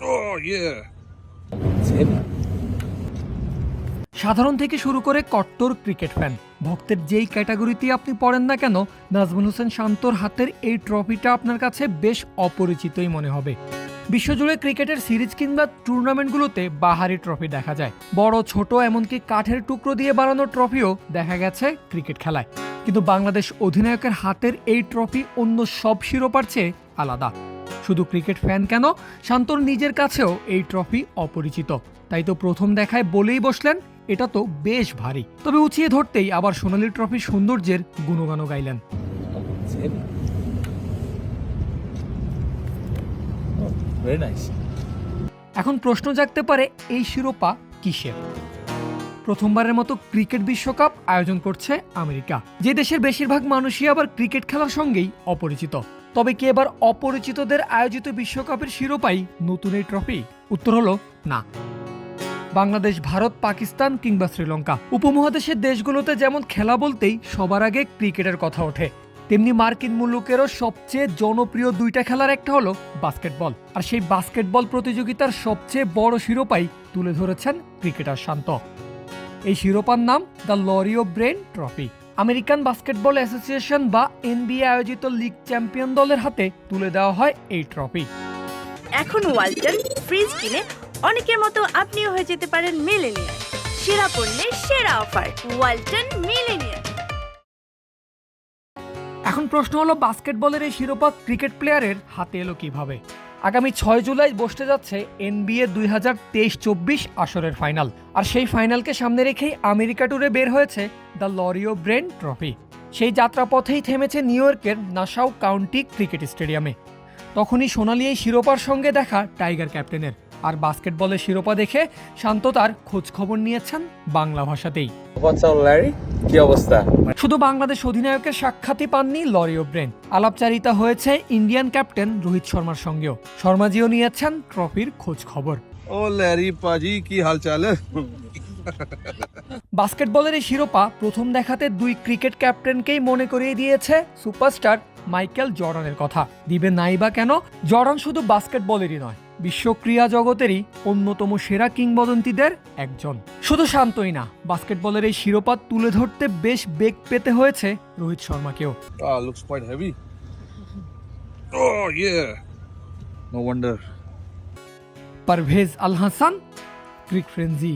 Oh, yeah. সাধারণ থেকে শুরু করে কট্টর ক্রিকেট ফ্যান ভক্তের যেই ক্যাটাগরিতে আপনি পড়েন না কেন নাজমুল হোসেন শান্তর হাতের এই ট্রফিটা আপনার কাছে বেশ অপরিচিতই মনে হবে। বিশ্বজুড়ে ক্রিকেটের সিরিজ কিংবা টুর্নামেন্টগুলোতে বাহারি ট্রফি দেখা যায়। বড় ছোট এমনকি কাঠের টুকরো দিয়ে বানানো ট্রফিও দেখা গেছে ক্রিকেট খেলায়। কিন্তু বাংলাদেশ অধিনায়কের হাতের এই ট্রফি অন্য সব শিরোপার চেয়ে আলাদা। শুধু ক্রিকেট ফ্যান কেন? শান্তর নিজের কাছেও এই ট্রফি অপরিচিত। তাই তো প্রথম দেখায় বলেই বসলেন এটা তো বেশ ভারী। তবে উঁচিয়ে ধরতেই আবার সোনালী ট্রফির সৌন্দর্যের গুণগানও গাইলেন. Oh. এখন প্রশ্ন জাগতে পারে এই শিরোপা কিসের? প্রথমবারের মতো ক্রিকেট বিশ্বকাপ আয়োজন করছে আমেরিকা। যে দেশের বেশিরভাগ মানুষই আবার ক্রিকেট খেলার সঙ্গেই অপরিচিত। তবে কি এবার অপরিচিতদের আয়োজিত বিশ্বকাপের শিরোপাই নতুন এই ট্রফি? উত্তর হলো না। বাংলাদেশ, ভারত, পাকিস্তান কিংবা শ্রীলঙ্কা। উপমহাদেশের দেশগুলোতে যেমন খেলা বলতেই সবার আগে ক্রিকেটের কথা ওঠে, তেমনি মার্কিন মুলুকেরও সবচেয়ে জনপ্রিয় দুইটা খেলার একটা হলো বাস্কেটবল। আর সেই বাস্কেটবল প্রতিযোগিতার সবচেয়ে বড় শিরোপাই তুলে ধরেছেন ক্রিকেটার শান্ত। এই শিরোপার নাম the Larry O'Brien trophy. American basketball association বা এনবিএ আয়োজিত লিগ চ্যাম্পিয়ন দলের হাতে তুলে দেওয়া হয় এই ট্রফি। এখন ওয়ালটন ফ্রিজ কিনে অনেকের মতো আপনিও হয়ে যেতে পারেন মিলেনিয়ার সেরা পণ্যের সেরা অফার ওয়ালটন মিলেনিয়ার এখন প্রশ্ন হলো বাস্কেটবলের এই শিরোপা ক্রিকেট প্লেয়ারের হাতে এলো কীভাবে? আগামী ছয় জুলাই বসতে যাচ্ছে এনবিএ দুই হাজার তেইশ চব্বিশ আসরের ফাইনাল। আর সেই ফাইনালকে সামনে রেখেই আমেরিকা ট্যুরে বের হয়েছে দ্য লরিও ব্রেন ট্রফি। সেই যাত্রাপথেই থেমেছে নিউ ইয়র্কের নাসাউ কাউন্টি ক্রিকেট স্টেডিয়ামে। তখনই সোনালি এই শিরোপার সঙ্গে দেখা টাইগার ক্যাপ্টেনের। আর বাস্কেটবলের শিরোপা দেখে শান্ত তার খোঁজ খবর নিয়েছেন বাংলা ভাষাতেই? কি অবস্থা? শুধু বাংলাদেশ অধিনায়কের সাক্ষাৎই পাননি লরিও ব্রেন। আলাপচারিতা হয়েছে ইন্ডিয়ান ক্যাপ্টেন রোহিত শর্মার সঙ্গেও। শর্মাজিও নিয়েছেন ট্রফির খোঁজ খবর ও ল্যারি পাজি কি হাল চাল বাস্কেটবলের এই শিরোপা প্রথম দেখাতে দুই ক্রিকেট ক্যাপ্টেনকেই মনে করিয়ে দিয়েছে সুপারস্টার মাইকেল জর্ডানের কথা। দিবে নাই বা কেন? জর্ডান শুধু বাস্কেটবলেরই নয়। বিশ্ব ক্রীড়া জগতেরই অন্যতম সেরা কিংবদন্তিদের একজন শুধু শান্তই না বাস্কেটবলের এই শিরোপা তুলে ধরতে বেশ বেগ পেতে হয়েছে রোহিত শর্মাকেও Ah, looks quite heavy. Oh. Parvez Al Hasan cric frenzy